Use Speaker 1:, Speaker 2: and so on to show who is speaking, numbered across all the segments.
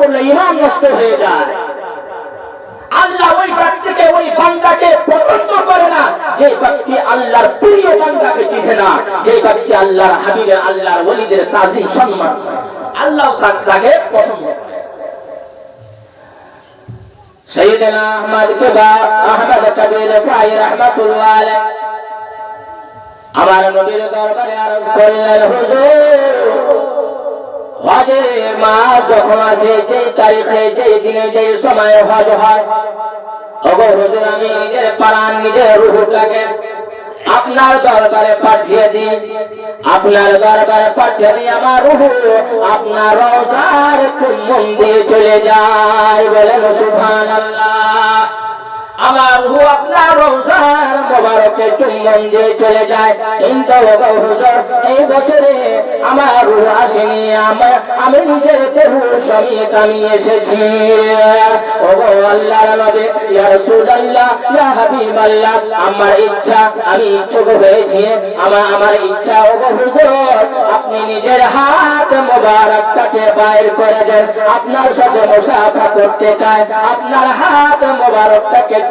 Speaker 1: করলে ইমান নষ্ট হয়ে যায় আল্লাহ ওই ব্যক্তিকে ওই বান্দাকে পছন্দ করে না যে ব্যক্তি আল্লাহর প্রিয় বান্দাকে চিনে না যে ব্যক্তি আল্লাহর হাবিবে আল্লাহর ওলিদের তাজিম সম্মান করে আল্লাহ তার- তাকে পছন্দ করে سيدنا احمد كبار احمد কবির ফাই রহমাতুল্লাহ আলাইহি আমার নবীর দরবারে আরজ করলেন হুজুর হজে মা যখন আসে, যেই তারিখে, যেই দিনে, যেই সময়ে হজ হয় আমি নিজের প্রাণ নিজের রুহটাকে আপনার দরবারে পাঠিয়ে দিই। আপনার দরবারে পাঠিয়ে দিই, আমার রুহু আপনার রোজার চুম্বন দিয়ে চলে যায়। বলেন সুবহানাল্লাহ। আমার চলে যায়। আমার আসেনি, আমার, আমি নিজের এসেছি। আমার ইচ্ছা, আমি ইচ্ছুক হয়েছি। আমার আমার ইচ্ছা হুজুর, আপনি নিজের হাত মোবারকটাকে বাইর করে দেন। আপনার সাথে মুসাফা করতে চায়। আপনার হাত মোবারকটাকে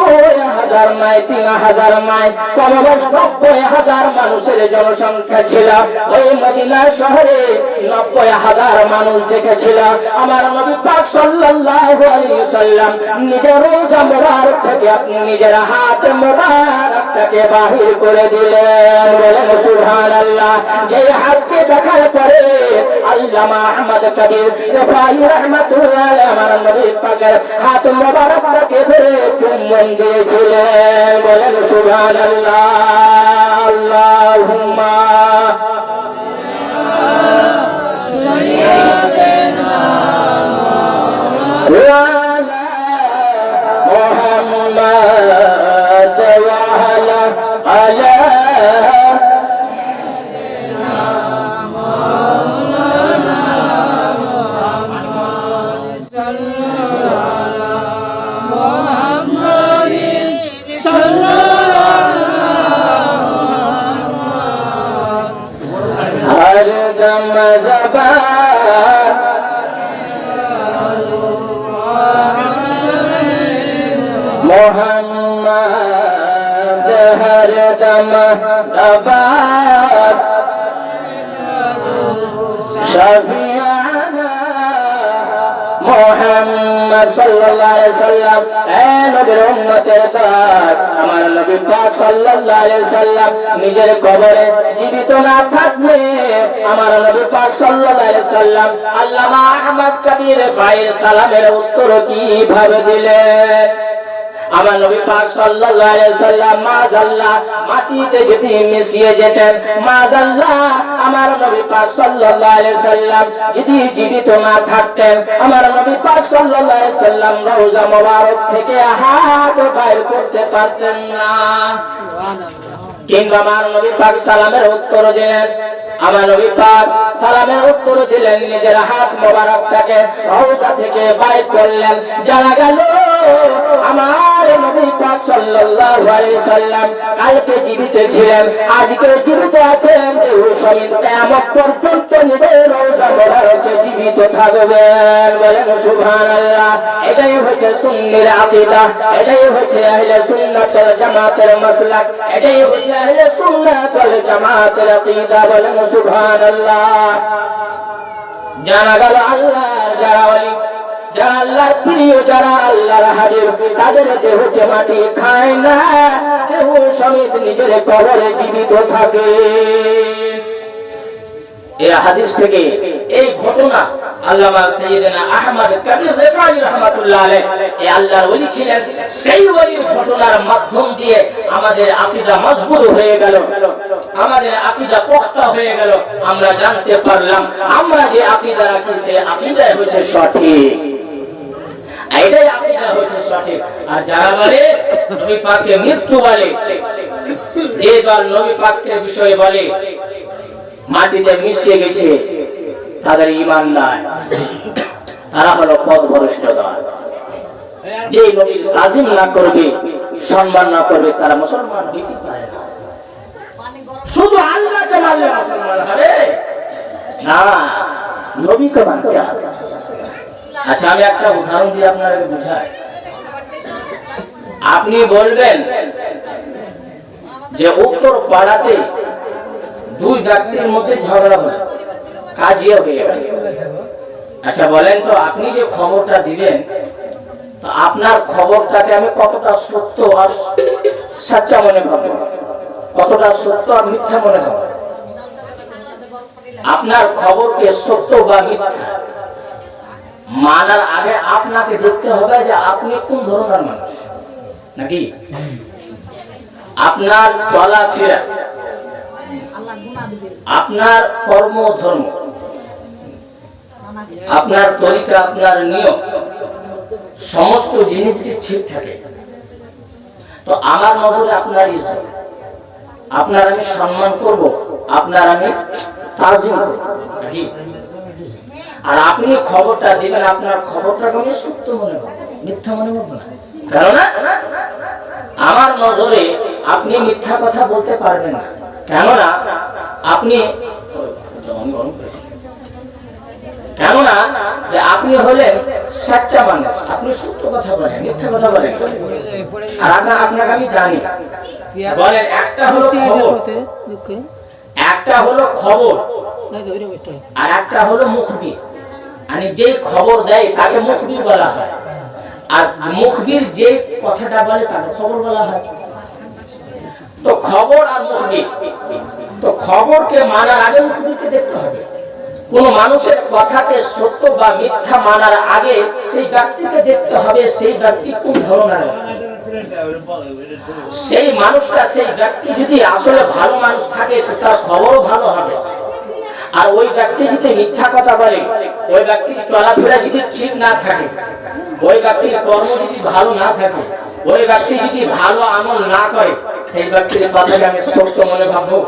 Speaker 1: নয় হাজার নয় তিন হাজার নয় কমবেশ নব্বই হাজার মানুষের জনসংখ্যা ছিল। ওই মদিনা শহরে নব্বই হাজার মানুষ দেখেছিল। আমার নবী পাক সাল্লাল্লাহু আলাইহি সাল্লাম নিজের রোজা মোবারক থেকে আপনি নিজের হাত মোবারকটাকে বাহির করে দিলেন। বলেন, সুবহানাল্লাহ। যে হাতকে দেখার পরে আল্লামা আহমদ কবির রিফাই রাহমাতুল্লাহ আমার নবী পাকের হাত মোবারকটাকে ধরে চুম্বন দিয়েছিলেন বলেন সুবহানাল্লাহ আল্লাহুম্মা وعلى محمد وعلى على মোহাম্মদ হর দম সাল্লাম, এ আমার সাল্লাম নিজের কবরে জীবিত না থাকলে আমার নবী পাক সাল্লাল্লাহু সাল্লাম আল্লামা আহমদ কাদির ভাইয়ের সালামের উত্তর কীভাবে দিলে আমার নবী পাক সাল্লাল্লাহু আলাইহি সাল্লাম মাযাল্লাহ মাটিতে যদি মিশিয়ে যেতেন মাযাল্লাহ আমার নবী পাক সাল্লাল্লাহু আলাইহি সাল্লাম যদি জীবিত না থাকতেন আমার নবী পাক সাল্লাল্লাহু আলাইহি সাল্লাম রওজা মোবারক থেকে হাত বাইর করতে পারতেন না। কিংবা আমার নবী পাক সালামের উত্তর দিলেন আমার নবী পাক সালামের উত্তর দিলেন নিজের হাত মোবারকটাকে আমার নবী পাক কালকে জীবিত ছিলেন, আজকে জীবিত আছেন দেহ সমিত কিয়ামত পর্যন্ত নিজের জীবিত থাকবেন বলেন সুবহানাল্লাহ। এটাই হচ্ছে সুন্নির আকীদা, এটাই হচ্ছে আহলে সুন্নাত ওয়াল জামাতের মাসলাক, এটাই হচ্ছে আহলে সুন্নাত ওয়াল জামাতের আকীদা বলেন সুবহানাল্লাহ। জানা গেল আল্লাহ, যারা ওই, যারা আল্লাহর প্রিয়, যারা আল্লাহর হাজির তাদের দেহকে মাটি খায় না। দেহ সমেত নিজের কবরে জীবিত থাকে। এই হাদিস থেকে এই ঘটনা আল্লামা সাইয়েদনা আহমদ কবির রেফাই রাহমাতুল্লাহ আলাইহি এই আল্লাহর ওলি ছিলেন, সেই ওলির ঘটনার মাধ্যম দিয়ে আমাদের আকীদা মজবুত হয়ে গেল, আমাদের আকীদা পোক্তা হয়ে গেল, আমরা জানতে পারলাম আমরা যে আকীদা রাখি সে আকীদা হচ্ছে সঠিক। এটাই আকীদা হচ্ছে সঠিক। আর যারা বলে, নবী পাককে মৃত্যু বলে, যে দল নবী পাকের বিষয়ে বলে মাটিতে মিশিয়ে গেছে, তাদের ইমান নাই। তারা হলো পথ ভরষ্ট যে নবীর তাজিম না করবে, সম্মান না করবে, তারা মুসলমান শুধু আল্লাহকে মানলে মুসলমান হবে? না নবীকে মানতে হবে। আচ্ছা আমি একটা উদাহরণ দিয়ে আপনাকে বুঝাই। আপনি বলবেন যে উত্তর পাড়াতে দুই ব্যক্তির মধ্যে ঝগড়া হচ্ছে কাজিয়ে হয়ে গেল। আচ্ছা বলেন তো, আপনি যে খবরটা দিলেন আপনার খবরটাকে আমি কতটা সত্য আর সাচ্চা মনে ভাববো? কতটা সত্য আর মিথ্যা মনে ভাববো? আপনার খবরকে সত্য বা মিথ্যা মানার আগে আপনাকে দেখতে হবে যে আপনি কোন ধরনের মানুষ। নাকি? আপনার চলাফেরা আপনার কর্ম, ধর্ম। আপনার তরিকা, আপনার নিয়ম, সমস্ত জিনিস যদি ঠিক থাকে। তো আমার নজরে আপনার ইজ্জত। আপনার আমি সম্মান করব, আপনার আমি তাজিম আর আপনি খবরটা দিবেন, আপনার খবরটাকে আমি সত্য মনে করব, মিথ্যা মনে করব না। কেননা, আমার নজরে আপনি মিথ্যা কথা বলতে পারবেন না। কেননা আপনি কেননা যে আপনি হলেন সাচ্চা মানুষ আপনি সত্য কথা বলেন মিথ্যা কথা বলেন। আর আপনার আপনাকে আমি জানি। বলেন একটা হলো খবর। একটা হলো খবর। আর একটা হলো মুখবির। মানে যে খবর দেয় তাকে মুখবির বলা হয়। আর মুখবির যে কথাটা বলে তাকে খবর বলা হয়। তো খবর আর মুখবির। তো খবরকে মানার আগে মুখবিরকে দেখতে হবে। কোন মানুষের কথাকে সত্য বা মিথ্যা মানার আগে সেই ব্যক্তিকে দেখতে হবে, সেই ব্যক্তি কোন ধরনের। সেই মানুষটা, সেই ব্যক্তি যদি আসলে ভালো মানুষ থাকে তার খবরও ভালো হবে। আর ওই ব্যক্তি যদি মিথ্যা কথা বলে, ওই ব্যক্তির চলাফেরা যদি ঠিক না থাকে, ওই ব্যক্তির কর্ম যদি ভালো না থাকে, ওই ব্যক্তি যদি ভালো আমল না করে, সেই ব্যক্তির কথাকে আমি সত্য মনে ভাববো।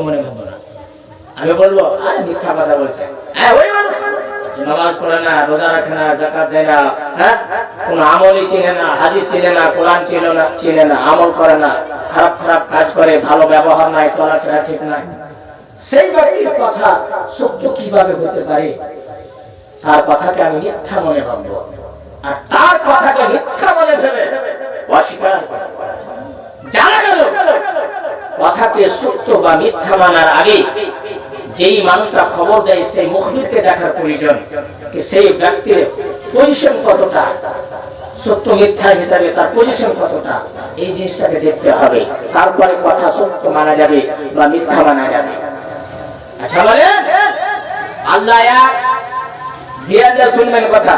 Speaker 1: মনে ভাববো না। আমি বলব? আরে মিথ্যা কথা বলছে। হ্যাঁ ওই নামাজ পড়ে না রোজা রাখে না জাকাত দেয় না হ্যাঁ? কোন আমলই চিনে না হাদিস চিনে না কোরআন চিনে না চিনে না আমল করে না খারাপ খারাপ কাজ করে ভালো ব্যবহার নাই চলাফেরা ঠিক নাই। সেই ব্যক্তির কথা সত্য কীভাবে হতে পারে? তার কথাকে আমি মিথ্যা মনে ভাববো। আর তার কথাকে মিথ্যা মনে ভেবে অস্বীকার। কথাকে সত্য বা মিথ্যা মানার আগে যেই মানুষটা খবর দেয় সেই মুখবিরকে দেখার প্রয়োজন। সেই ব্যক্তির পজিশন কতটা? সত্য, মিথ্যা হিসাবে তার পজিশন কতটা? এই জিনিসটাকে দেখতে হবে। তারপরে কথা সত্য মানা যাবে বা মিথ্যা মানা যাবে। আচ্ছা বলে আল্লাহ শুনবেন কথা।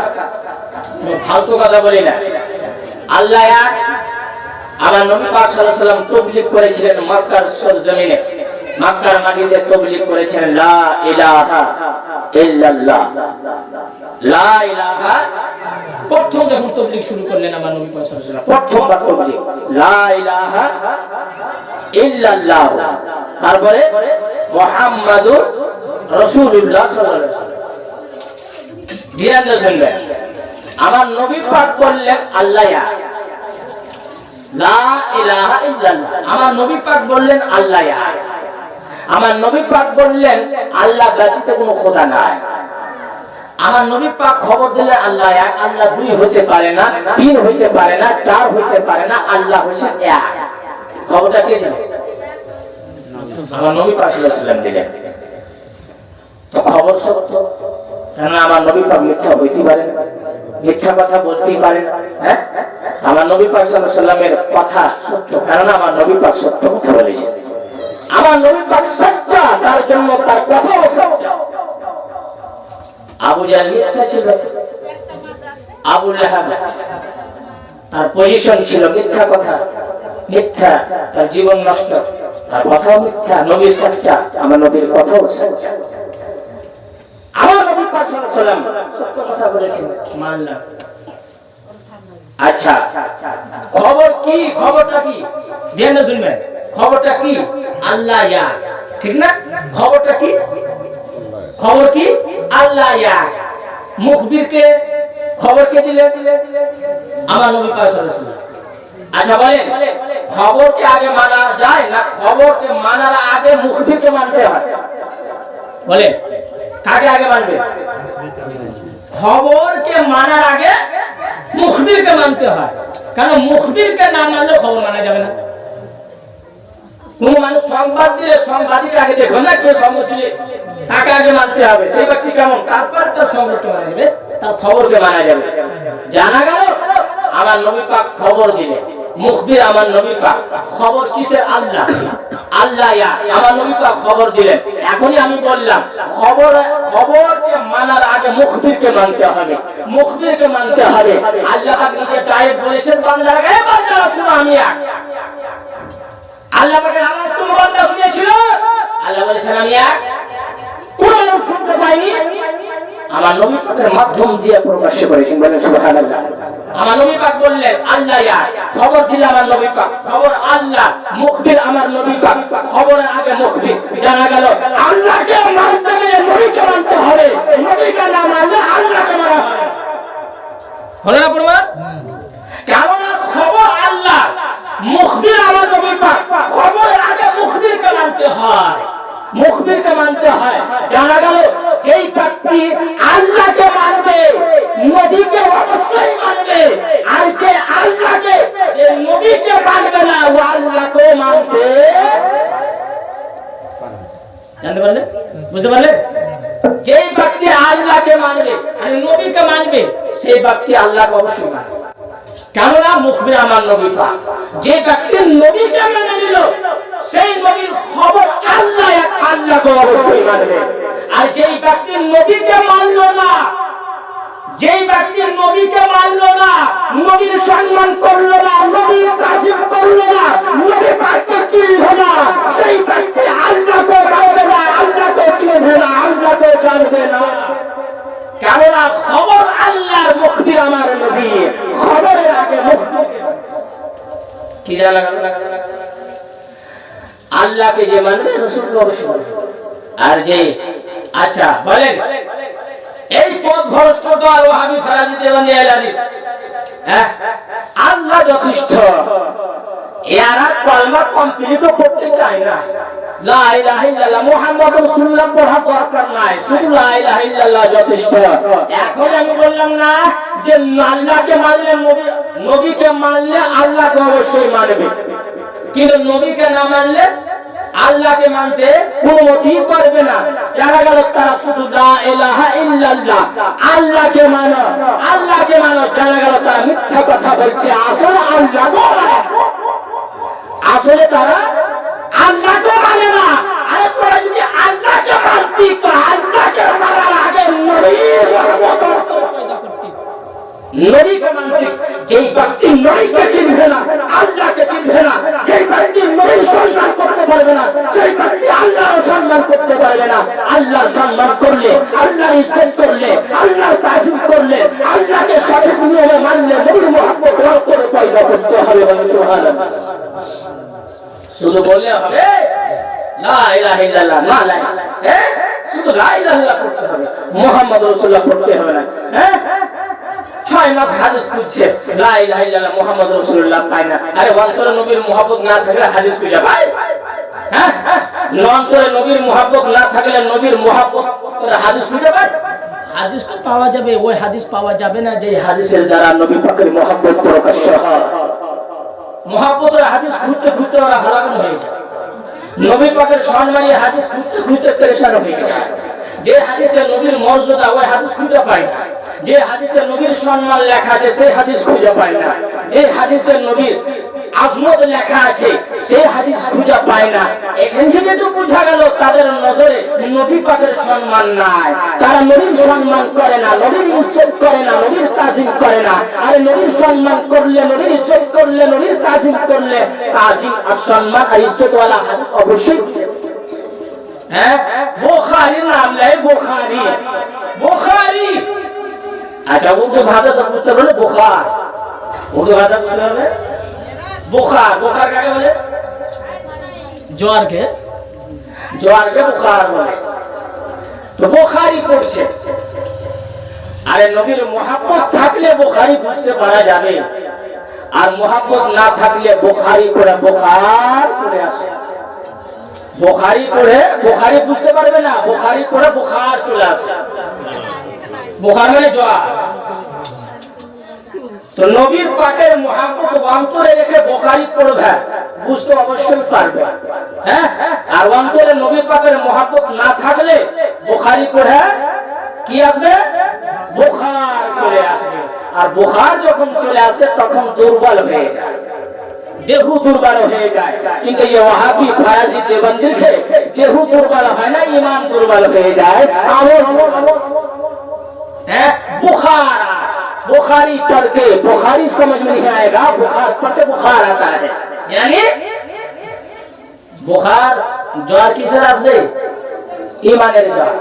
Speaker 1: ফালতু কথা বলি না। আল্লাহ আমার নবী পাক করেছিলেন মক্কার সরজমিনে মক্কার মাটিতে তাবলীগ করেছেন লা ইলাহা ইল্লাল্লাহ। লা ইলাহা প্রথম যখন শুরু করলেন আমার নবী পাক সাল্লাল্লাহু আলাইহি লা ইলাহা ইল্লাল্লাহ। তারপরে মুহাম্মাদুর রাসূলুল্লাহ সাল্লাল্লাহু আলাইহি ওয়াসাল্লাম। আমার নবী পাক বললেন আল্লাহ এক লা ইলাহা ইল্লাল্লাহ আমার নবী পাক বললেন, আল্লাহ আমার নবী পাক বললেন, আল্লাহ ব্যতীত কোনো খোদা নাই। আমার নবী পাক খবর দিলেন, আল্লাহ এক, আল্লাহ দুই হতে পারে না, তিন হইতে পারে না, চার হইতে পারে না, আল্লাহ হচ্ছে এক। খবরটা কে দিলেন? আমার নবী পাক সাল্লাল্লাহু দিলেন। তো খবর সত্য। কেন আমার নবী পাক মিথ্যা হইতে পারে মিথ্যা কথা বলতেই পারে হ্যাঁ? আমার নবী সাল্লামের কথা সত্য, কারণ আমার নবী পাক সত্য কথা বলেছে। আমার নবী পাক সচ্চা, তার জন্য তার কথাও সচ্চা। আবু জাহেল মিথ্যা ছিল। আবু তার পজিশন ছিল মিথ্যা কথা। মিথ্যা, তার জীবন নষ্ট। তার কথাও মিথ্যা, নবীর সচ্চা, আমার নবীর কথাও সচ্চা। আমার নবী সাল্লাম সত্য কথা বলেছেন। মানলাম। আচ্ছা খবর কি? খবরটা কি? ধ্যান শুনবেন। খবরটা কি? আল্লাহ ইয়া ঠিক না? খবরটা কি? খবর কি? আল্লাহ ইয়া মুখবিরকে খবর কে দিলেন আমার নবী পাক সাল্লাল্লাহু। আচ্ছা বলেন, খবরকে আগে মানা যায় না খবরকে মানার আগে মুখবিরকে মানতে হয়? বলেন, কাকে আগে মানবে? খবরকে মানার আগে মুখবিরকে মানতে হয়। কারণ মুখবিরকে না মানলে খবর মানা যাবে না? কোন মানুষ সংবাদ দিলে সংবাদিকে আগে দেখবে না, কেউ সংবাদ দিলে তাকে আগে মানতে হবে। সেই ব্যক্তি কেমন? তারপর তার সংবাদকে মানা যাবে, তার খবরকে মানা যাবে। জানা গেল, আমার নবী পাক খবর দিলে মুখবির আমার নবী পাক খবর কিসের? আল্লাহ। আল্লাহ ইয়া। আমার নবী পাক খবর দিলেন। এখনই আমি বললাম, খবর, খবরকে মানার আগে মুখবিরকে মানতে হবে। মুখবিরকে মানতে হবে। আল্লাহ পাক নিজে গায়েব বলেছেন, বান্দারা শুনো আমি এক। আল্লাহ পাকের আওয়াজ কোন বান্দা শুনেছিল? আল্লাহ বলেছেন, আমি এক। কোন শুনতে পাইনি? আমার নবী পাকের মাধ্যম দিয়ে প্রকাশ করেছেন বলেন সুবহানাল্লাহ। আমার নবী পাক বললেন, আল্লাহ ইয়া খবর দিলে আমার নবী পাক, খবর আল্লাহ মুখবির আমার নবী পাক, খবরের আগে মুখবির জানা গেল, আল্লাহকে মানতে গেলে নবীকে মানতে হবে। নবীকে না মানলে আল্লাহকে মানা হবে হলো না প্রমাণ কেননা খবর আল্লাহ মুখবির আমার নবী পাক, খবরের আগে মুখবিরকে মানতে হয়? মুখবিরকে মানতে হয়। জানা গেল, যেই ব্যক্তি আল্লাহকে মানবে, নবীকে অবশ্যই মানবে। আর যে আল্লাহকে, যে নবীকে মানবে না, ও আল্লাহকে মানতে জানতে পারলে? বুঝতে পারলে? যে ব্যক্তি আল্লাহকে মানবে, আর নবীকে মানবে, সেই ব্যক্তি আল্লাহকে অবশ্যই মানবে। কেননা মুখবির আমার নবী পাক। যে ব্যক্তি নবীকে মেনে নিল সেই নবীর খবর আল্লাহ এক আল্লাহকে অবশ্যই মানবে। আর যেই ব্যক্তি নবীকে মানলো না, যেই ব্যক্তি নবীকে মানলো না, নবীর সম্মান করল না, নবীর কাজিম করল না নবী পাককে চিনলো না, সেই ব্যক্তি আল্লাহকে মানবে না আল্লাহকে চিনবে না আল্লাহকে জানবে না। কেননা খবর আল্লাহর মুখবির আমার নবী, খবরের আগে হবে। কি জানা আল্লাহকে যে মানবে। আর যে আচ্ছা বলেন। এই পথ হ্যাঁ? আল্লাহ যথেষ্ট। এখন আমি বললাম না যে মানলে আল্লাহকে অবশ্যই মানবে। কিন্তু নবীকে না মানলে আল্লাহকে মানতে কোনো পারবে না। জানা গেল তারা শুধু লা ইলাহা ইল্লাল্লাহ। আল্লাহকে মানো আল্লাহকে মানো। জানা গেল তারা মিথ্যা কথা বলছে। আসলে আল্লাহ আসলে তারা আল্লাহকে মানে না। আরে তোরা যদি আল্লাহকে মানতি, তো আল্লাহকে মানার আগে নবীর করতি নবীকে মানতি যেই ব্যক্তি নবীকে চিনবে না, আল্লাহকে চিনবে না, যেই ব্যক্তি নবীর সম্মান করতে বলে শুধু বললে হবে না হ্যাঁ? শুধু লা ইলাহা হবে, মুহাম্মদ রাসূলুল্লাহ পড়তে হবে না হ্যাঁ? ছয় মাস হাদিস খুঁজছে। লা ইলাহা ইল্লাল্লাহ মুহাম্মদ রাসূলুল্লাহ পায় না। আরে অন্তরে নবীর মুহাব্বত না থাকলে হাদিস খুঁজে পায়? হ্যাঁ? অন্তরে নবীর মুহাব্বত না থাকলে নবীর মুহাব্বত করে হাদিস খুঁজে পায়? হাদিস তো পাওয়া যাবে ওই হাদিস পাওয়া যাবে না যে হাদিসের দ্বারা নবী পাকের মুহাব্বত প্রকাশ হয়। মহাপতের হাদিস ঘুরতে ঘুরতে ওরা হালাকান হয়ে যায়। নবী পাকের সম্মানী হাদিস ঘুরতে ঘুরতে পেরেশান হয়ে যায়। যে হাদিসে নবীর মর্যাদা ওই হাদিস খুঁজে পায় না। যে হাদিসে নবীর সম্মান লেখা আছে, সেই হাদিস খুঁজে পায় না। যে হাদিসে নবীর আজমত লেখা আছে, সেই হাদিস খুঁজে পায় না। এখান থেকে তো বোঝা গেল, তাদের নজরে নবী পাকের সম্মান নাই। তারা নবীর সম্মান করে না, নবীর ইজ্জত করে না, নবীর তাজিম করে না। আরে নবীর সম্মান করলে, নবীর ইজ্জত করলে, নবীর তাজিম করলে তাজিম আর সম্মান আর ইজ্জত ওয়ালা হাদিস অবশ্যই হ্যাঁ? বুখারীর নাম লাই বুখারী। বুখারী আচ্ছা উর্দু ভাষা তো বুঝতে পারলে বোখার উর্দু ভাষা বুঝতে পারবে বুখার বুখার কাকে বলে?
Speaker 2: জোয়ারকে।
Speaker 1: জোয়ারকে বোখার বলে। তো বুখারি পড়ছে। আরে নবীর মোহাম্মত থাকলে বোখারি বুঝতে পারা যাবে। আর মোহাম্মত না থাকলে বোখারি করে বোখার চলে আসে। বোখারি পড়ে বোখারি বুঝতে পারবে না বোখারি পড়ে বোখার চলে আসে। বুখার মানে জোয়ার। তো পাকের মহাপত অন্তরে রেখে বোখারি পড়বে। বুঝতে অবশ্যই পারবে। হ্যাঁ? আর অন্তরে নবী পাকের মহাপত না থাকলে বোখারি পড়ে কি আসবে? বোখার চলে আসবে। আর বোখার যখন চলে আসে, তখন দুর্বল হয়ে যায়। দেহ দুর্বল হয়ে যায়। কিন্তু এই ওয়াহাবি ফারাজি দেবন্দি দেহ দুর্বল হয় না, ইমান দুর্বল হয়ে যায়। আমল হ্যাঁ? বুখারা बुखारी पढ़ के बुखारी समझ में नहीं आएगा बुखार पढ़ के बुखार आता है यानी बुखार জ্বর কিসের আসবে ইমানের জ্বর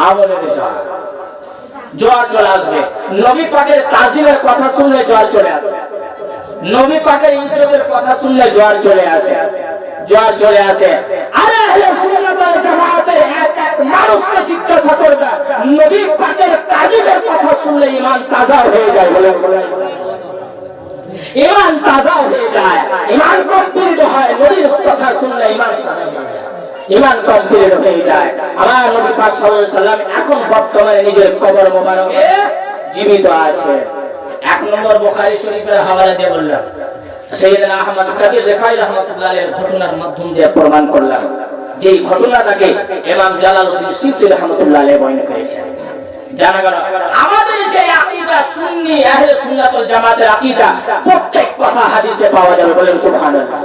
Speaker 1: আমলের জ্বর জ্বর চলে আসবে নবী পাকের তাজিমের কথা শুনলে জ্বর চলে আসবে নবী পাকের ইজ্জতের কথা শুনলে জ্বর চলে আসে জ্বর চলে আসে মানুষকে জিজ্ঞাসা করবে নবী পাকের তাজিমের কথা শুনলে ঈমান তাজা হয়ে যায় বলে ঈমান তাজা হয়ে যায়, ঈমান কমপ্লিট হয়, নবীর কথা শুনলে ঈমান তাজা হয়ে যায়। আমার নবী এখন বর্তমানে নিজের কবর মোবারকে জীবিত আছে। এক নম্বর বুখারী শরীফের হাওয়ালা দিয়ে বললাম, সৈয়দনা আহমদ ঘটনার মাধ্যম দিয়ে প্রমাণ করলাম। যেই ঘটনাটাকে ইমাম জালালউদ্দিন রহমাতুল্লাহ আলাইহি বর্ণনা করেছেন। জানা গেল, আমাদের যে আকীদা সুন্নি, আহলে জামাতের আকীদা, প্রত্যেক কথা হাদিসে পাওয়া যাবে বলেন সুবহানাল্লাহ।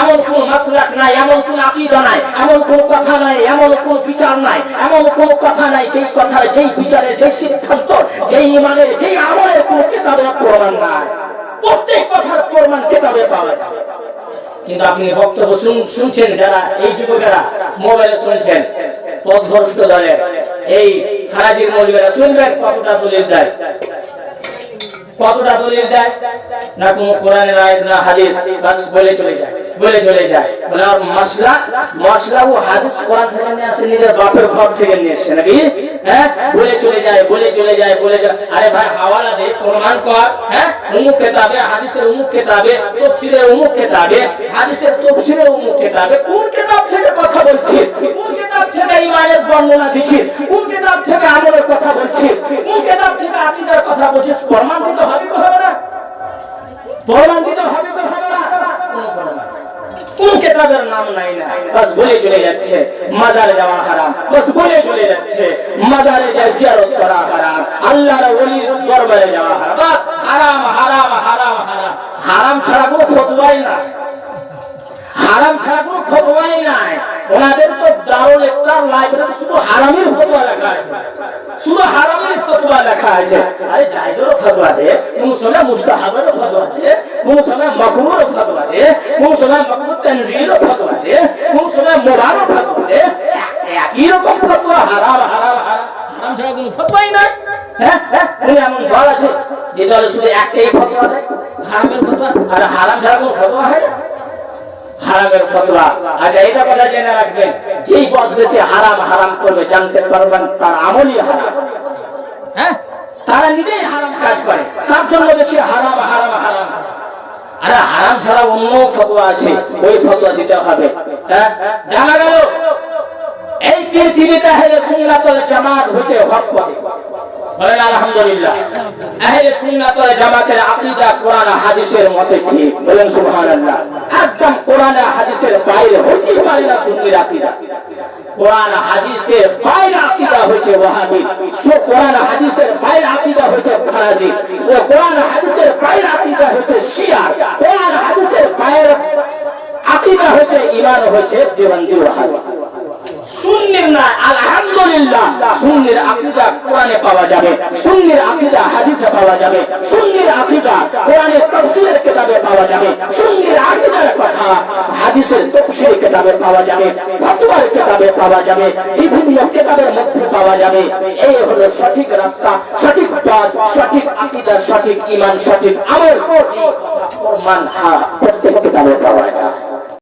Speaker 1: এমন কোন মাসলাক নাই, এমন কোন আকীদা নাই, এমন কোন কথা নাই, এমন কোন বিচার নাই, এমন কোন কথা নাই, যেই কথা যেই বিচারে যেই সিদ্ধান্ত, যেই ইমানের, যেই আমলের কোন কিতাবে প্রমাণ নাই। প্রত্যেক কথার প্রমাণ কিতাবে পাওয়া যাবে। কিন্তু আপনি বক্তব্য শুনছেন যারা, এই যুবকেরা মোবাইলে শুনছেন এই সারাজির মৌলিকেরা শুনবেন কতটা দলিল যায় কতটা দলিল যায় না কোনো কোরআনের আয়াত, না হাদিস বলে চলে যায়। বলে চলে যায়। নিজের বাপের ঘর থেকে নাকি? হ্যাঁ বলে চলে যায়, বলে চলে যায়, বলে যায়। আরে ভাই, হাওয়ালা দে, প্রমাণ কর হ্যাঁ? কেতাবে, হাদিসের অমুক কেতাবে হাদিসের কেতাবে, কোন কেতাব থেকে কথা বলছি? কোন কেতাব থেকে কোন কেতাব থেকে কথা বলছি? কোন কেতাব থেকে আকীদার কথা বলছি? প্রমাণ দিতে হবে হবে। কোন কেতাবের নাম নাই না। বাস বলে চলে যাচ্ছে, মাজারে যাওয়া হারাম। বাস বলে চলে যাচ্ছে, মাজারে যা জিয়ারত করা হারাম। আল্লাহর ওলির দরবারে যাওয়া হারাম। হারাম হারাম হারাম হারাম। হারাম ছাড়া কোনো ফতোয়াই না। হারাম ছাড়া কোনো ফতোয়াই নাই। ওনাদের তো দারুল ইফতার লাইব্রেরি শুধু হারামের ফতোয়া লেখা আছে। শুধু হারামের ফতোয়া লেখা আছে। আরে জায়েজেরও ফতোয়া দে কোন সময় মুস্তাহাবেরও ফতোয়া দে কোন সময় মাকরুরও ফতোয়া দে কোন সময় তানজিলও ফতোয়া দে কোন সময় ফতোয়া দে একই রকম ফতোয়া, হারাম হারাম হারাম। ছাড়া কোনো ফতোয়াই নাই। হ্যাঁ হ্যাঁ এমন দল আছে যে দলে শুধু একটাই ফতোয়া দেয়, হারামের ফতোয়া, আর হারাম ছাড়া কোনো ফতোয়া হয় না। হারামের ফতোয়া আচ্ছা এটা কথা জেনে রাখবেন যেই পথ বেশি হারাম হারাম করবে জানতে পারবেন তার আমলই হারাম। হ্যাঁ? তারা নিজেই হারাম কাজ করে তার জন্য বেশি হারাম হারাম হারাম। আরে হারাম ছাড়া অন্য ফতোয়া আছে ওই ফতোয়া দিতে হবে। হ্যাঁ? জানা গেল এই পৃথিবীতে হেলে সুন্নাত ওয়াল জামাত হচ্ছে হক পথে বলেন, আলহামদুলিল্লাহ। আহলে সুন্নাত ওয়াল জামাতের আকীদা কোরআন হাদিসের মতে ঠিক বলেন, সুবহানাল্লাহ। একদম কোরআন হাদিসের বাইরে হতে পারে না সুন্নির আকীদা। কোরআন হাদিসের বাইরে আকীদা হচ্ছে ওয়াহাবি। সো কোরআন হাদিসের বাইরে আকীদা হচ্ছে ফারাজি। ও কোরআন হাদিসের বাইরে আকীদা হচ্ছে শিয়া। কোরআন হাদিসের বাইরে আকীদা হচ্ছে ঈমান হচ্ছে দেওবন্দি ওয়াহাবি। সুন্নির না আলহামদুলিল্লাহ। সুন্নির আকীদা কোরআনে পাওয়া যাবে, সুন্নির আকীদা হাদিসে পাওয়া যাবে, সুন্নির আকীদা কোরআনের তাফসীরের কিতাবে পাওয়া যাবে, সুন্নির আকীদার কথা হাদিসের তফসির কিতাবে পাওয়া যাবে ফতোয়ার কিতাবে পাওয়া যাবে, বিভিন্ন কিতাবের মধ্যে পাওয়া যাবে। এই হলো সঠিক রাস্তা, সঠিক পথ, সঠিক আকীদা, সঠিক ঈমান, সঠিক আমল। প্রত্যেক কিতাবে পাওয়া যায়।